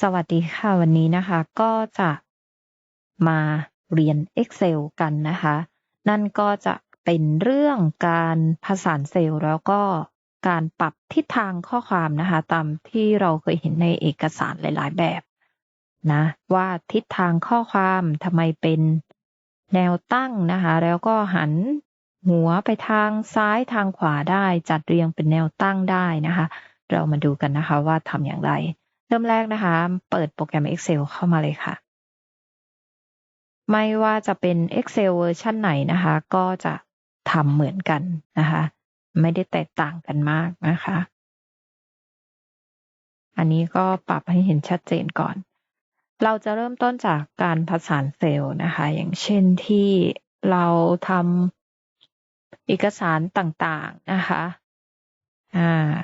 สวัสดีค่ะวันนี้นะคะ ก็จะมาเรียน Excel กันนะคะ นั่นก็จะเป็นเรื่องการผสานเซลล์แล้วก็การปรับทิศทางข้อความนะคะ ตามที่เราเคยเห็นในเอกสารหลาย ๆ แบบนะว่าทิศทางข้อความทำไมเป็นแนวตั้งนะคะ แล้วก็หันหัวไปทางซ้ายทางขวาได้จัดเรียงเป็นแนวตั้งได้นะคะ เรามาดูกันนะคะว่าทำอย่างไร เริ่มแรกนะคะ เปิดโปรแกรม Excel เข้ามาเลยค่ะ ไม่ว่าจะเป็น Excel เวอร์ชันไหนนะคะ ก็จะทำเหมือนกันนะคะ ไม่ได้แตกต่างกันมากนะคะ อันนี้ก็ปรับให้เห็นชัดเจนก่อน เราจะเริ่มต้นจากการผสานเซลล์นะคะ อย่างเช่นที่เราทำเอกสารต่างๆนะคะ อ่า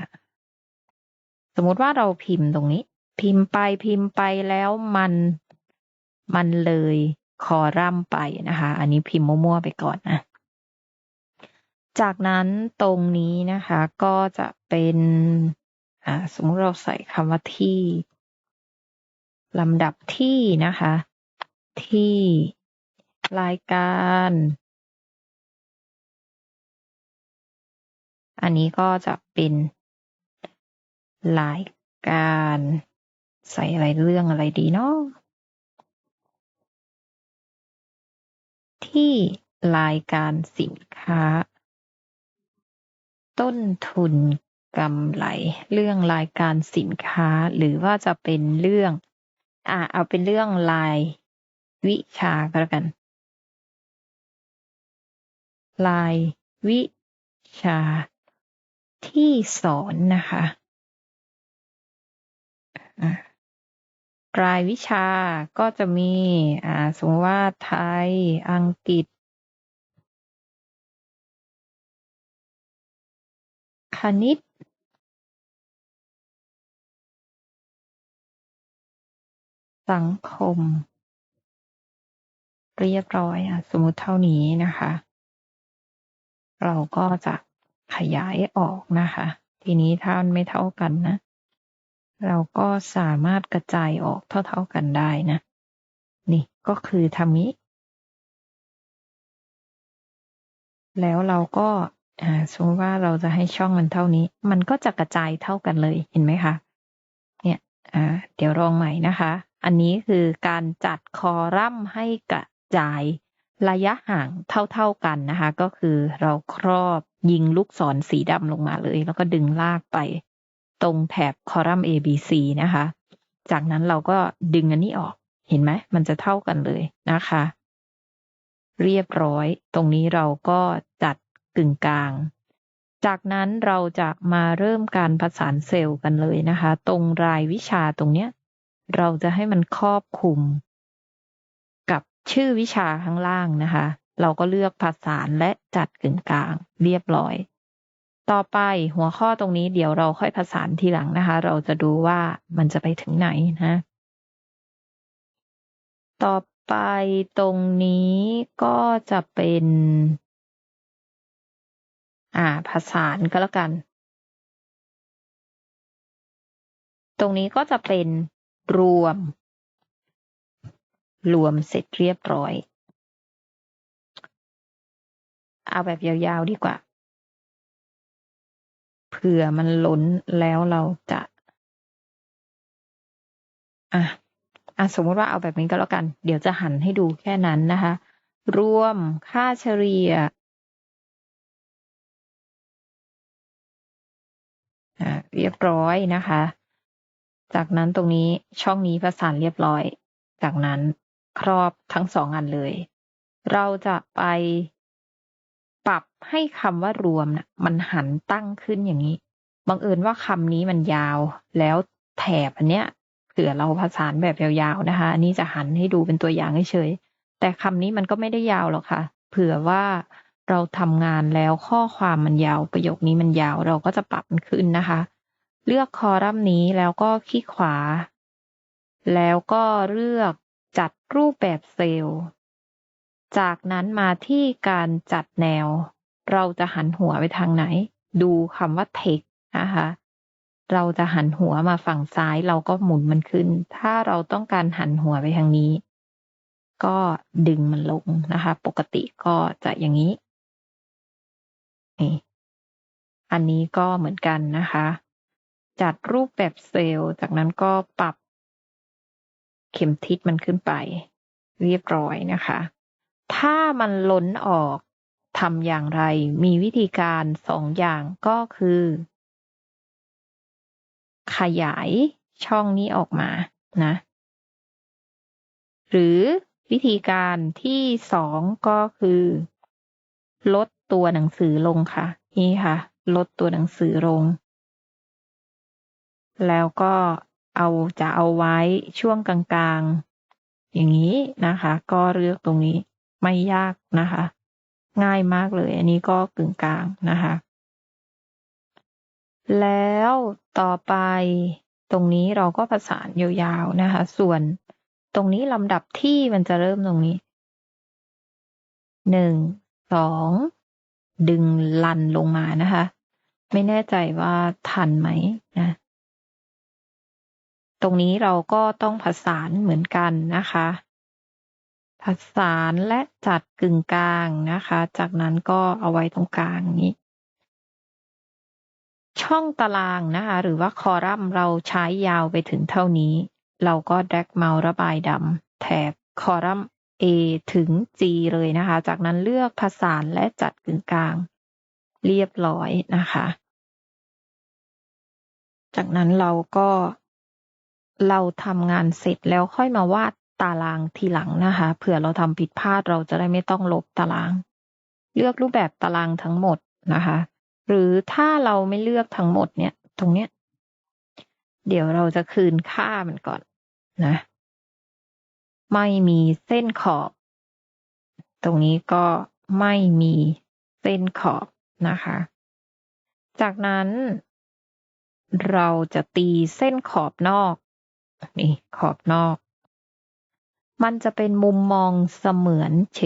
สมมติว่าเราพิมพ์ตรงนี้ พิมพ์ไปพิมพ์ไปแล้วมันมันเลยคอรัมไปนะคะ อันนี้พิมพ์มั่วๆไปก่อนนะ จากนั้นตรงนี้นะคะ ก็จะเป็นอ่าสมมติเราใส่คำว่าที่ลำดับที่นะคะ ที่รายการ อันนี้ก็จะเป็นรายการ ใส่อะไรเรื่องอะไรดีเนาะที่รายการสินค้า ต้นทุนกำไร เรื่องรายการสินค้า หรือว่าจะเป็นเรื่อง อ่าเอาเป็นเรื่องรายวิชาก็แล้วกันรายวิชาที่สอนนะคะ รายวิชาก็จะมี อ่า สมมติว่าไทย อังกฤษ คณิต สังคม เรียบร้อยอะ สมมติเท่านี้นะคะ เราก็จะขยายออกนะคะ ทีนี้ถ้ามันไม่เท่ากันนะ เราก็สามารถกระจายออกเท่าๆกันได้นะ นี่ก็คือทำนี้แล้วเราก็สมมติว่าเราจะให้ช่องมันเท่านี้ มันก็จะกระจายเท่ากันเลยเห็นไหมคะ เนี่ยเดี๋ยวลองใหม่นะคะ อันนี้คือการจัดคอลัมน์ให้กระจายระยะห่างเท่าๆกันนะคะ ก็คือเราครอบยิงลูกศรสีดำลงมาเลย แล้วก็ดึงลากไป ตรงแถบคอลัมน์ A B C นะคะ จากนั้นเราก็ดึงอันนี้ออก เห็นไหม มันจะเท่ากันเลยนะคะ เรียบร้อย ตรงนี้เราก็จัดกึ่งกลาง จากนั้นเราจะมาเริ่มการผสานเซลล์กันเลยนะคะ ตรงรายวิชาตรงเนี้ย เราจะให้มันครอบคลุม กับชื่อวิชาข้างล่างนะคะ เราก็เลือกผสานและจัดกึ่งกลาง เรียบร้อย ต่อไปหัวข้อตรงนี้เดี๋ยวเราค่อยผสานทีหลังนะคะ เราจะดูว่ามันจะไปถึงไหนนะ ต่อไปตรงนี้ก็จะเป็น อ่าผสานก็แล้วกัน ตรงนี้ก็จะเป็นรวม รวมเสร็จเรียบร้อย เอาแบบยาวๆดีกว่า เผื่อมันล้นแล้วเราจะอะอะสมมติว่าเอาแบบนี้ก็แล้วกัน เดี๋ยวจะหันให้ดูแค่นั้นนะคะ รวมค่าเฉลี่ยเรียบร้อยนะคะ จากนั้นตรงนี้ช่องนี้ประสานเรียบร้อย จากนั้นครอบทั้งสองอันเลย เราจะไป ให้คำว่ารวมนะมันหันตั้งขึ้นอย่างนี้ บังเอิญว่าคำนี้มันยาว แล้วแถบอันเนี้ยเผื่อเราผสานแบบยาวๆนะคะ อันนี้จะหันให้ดูเป็นตัวอย่างเฉยๆแต่คำนี้มันก็ไม่ได้ยาวหรอกค่ะ เผื่อว่าเราทำงานแล้วข้อความมันยาวประโยคนี้มันยาวเราก็จะปรับมันขึ้นนะคะ เลือกคอลัมน์นี้แล้วก็คลิกขวา แล้วก็เลือกจัดรูปแบบเซลล์ จากนั้นมาที่การจัดแนว เราจะหันหัวไปทางไหน ดูคำว่า text นะคะ เราจะหันหัวมาฝั่งซ้ายเราก็หมุนมันขึ้น ถ้าเราต้องการหันหัวไปทางนี้ ก็ดึงมันลงนะคะ ปกติก็จะอย่างนี้นี่อันนี้ก็เหมือนกันนะคะ จัดรูปแบบเซลล์ จากนั้นก็ปรับเข็มทิศมันขึ้นไป เรียบร้อยนะคะ ถ้ามันล้นออก ทำอย่างไร มีวิธีการสองอย่างก็คือ ขยายช่องนี้ออกมานะ หรือวิธีการที่สองก็คือ ลดตัวหนังสือลงค่ะ นี่ค่ะ ลดตัวหนังสือลง แล้วก็เอาจะเอาไว้ช่วงกลางๆ อย่างนี้นะคะ ก็เลือกตรงนี้ไม่ยากนะคะ ง่ายมากเลย อันนี้ก็กึ่งกลางนะคะ แล้วต่อไปตรงนี้เราก็ประสานยาวๆนะคะ ส่วนตรงนี้ลำดับที่มันจะเริ่มตรงนี้หนึ่งสองดึงลันลงมานะคะ ไม่แน่ใจว่าทันไหมนะตรงนี้เราก็ต้องผสานเหมือนกันนะคะ ผสานและจัดกึ่งกลางนะคะ จากนั้นก็เอาไว้ตรงกลางนี้ ช่องตารางนะคะ หรือว่าคอลัมน์เราใช้ยาวไปถึงเท่านี้ เราก็แดกเมาส์ระบายดำแถบคอลัมน์ A ถึง G เลยนะคะ จากนั้นเลือกผสานและจัดกึ่งกลาง เรียบร้อยนะคะ จากนั้นเราก็เราทำงานเสร็จแล้วค่อยมาวาด ตารางทีหลังนะคะเผื่อเราทำผิดพลาดเราจะได้ไม่ต้องลบตาราง เลือกรูปแบบตารางทั้งหมดนะคะ หรือถ้าเราไม่เลือกทั้งหมดเนี่ย ตรงเนี้ย เดี๋ยวเราจะคืนค่ามันก่อนนะ ไม่มีเส้นขอบ ตรงนี้ก็ไม่มีเส้นขอบนะคะ จากนั้นเราจะตีเส้นขอบนอก นี่ขอบนอก มันจะเป็นมุมมองเสมือนเฉ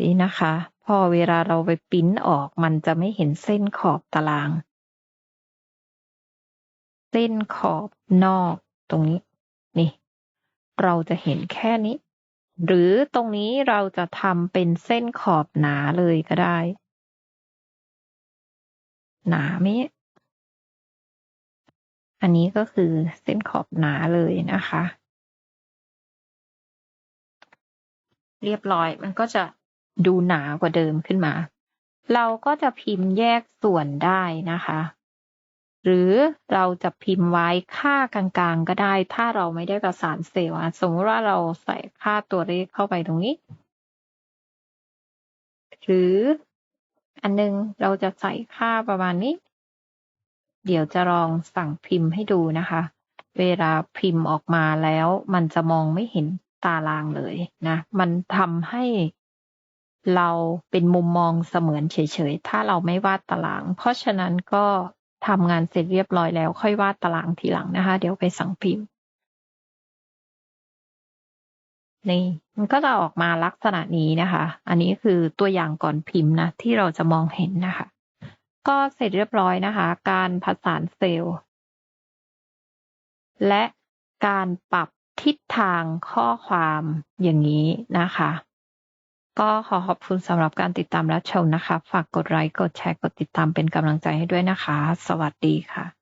ยๆนะคะ พอเวลาเราไปปิ้นออกมันจะไม่เห็นเส้นขอบตาราง เส้นขอบนอกตรงนี้ นี่ เราจะเห็นแค่นี้ หรือตรงนี้เราจะทำเป็นเส้นขอบหนาเลยก็ได้ หนาไหมอันนี้ก็คือเส้นขอบหนาเลยนะคะ เรียบร้อย มันก็จะดูหนากว่าเดิมขึ้นมา เราก็จะพิมพ์แยกส่วนได้นะคะ หรือเราจะพิมพ์ไว้ค่ากลางๆก็ได้ ถ้าเราไม่ได้ประสานเซลล์สมมติว่าเราใส่ค่าตัวเลขเข้าไปตรงนี้ หรืออันนึงเราจะใส่ค่าประมาณนี้ เดี๋ยวจะลองสั่งพิมพ์ให้ดูนะคะ เวลาพิมพ์ออกมาแล้วมันจะมองไม่เห็น ตารางเลยนะ มันทำให้เราเป็นมุมมองเสมือนเฉยๆ ถ้าเราไม่วาดตาราง เพราะฉะนั้นก็ทำงานเสร็จเรียบร้อยแล้ว ค่อยวาดตารางทีหลังนะคะ เดี๋ยวไปสั่งพิมพ์ นี่ มันก็จะออกมาลักษณะนี้นะคะ อันนี้คือตัวอย่างก่อนพิมพ์นะ ที่เราจะมองเห็นนะคะ ก็เสร็จเรียบร้อยนะคะ การผสานเซลล์ และการปรับ ทิศทางข้อความอย่างนี้นะคะ ก็ขอขอบคุณสำหรับการติดตามรับชมนะคะ ฝากกดไลค์ กดแชร์ กดติดตามเป็นกำลังใจให้ด้วยนะคะ สวัสดีค่ะ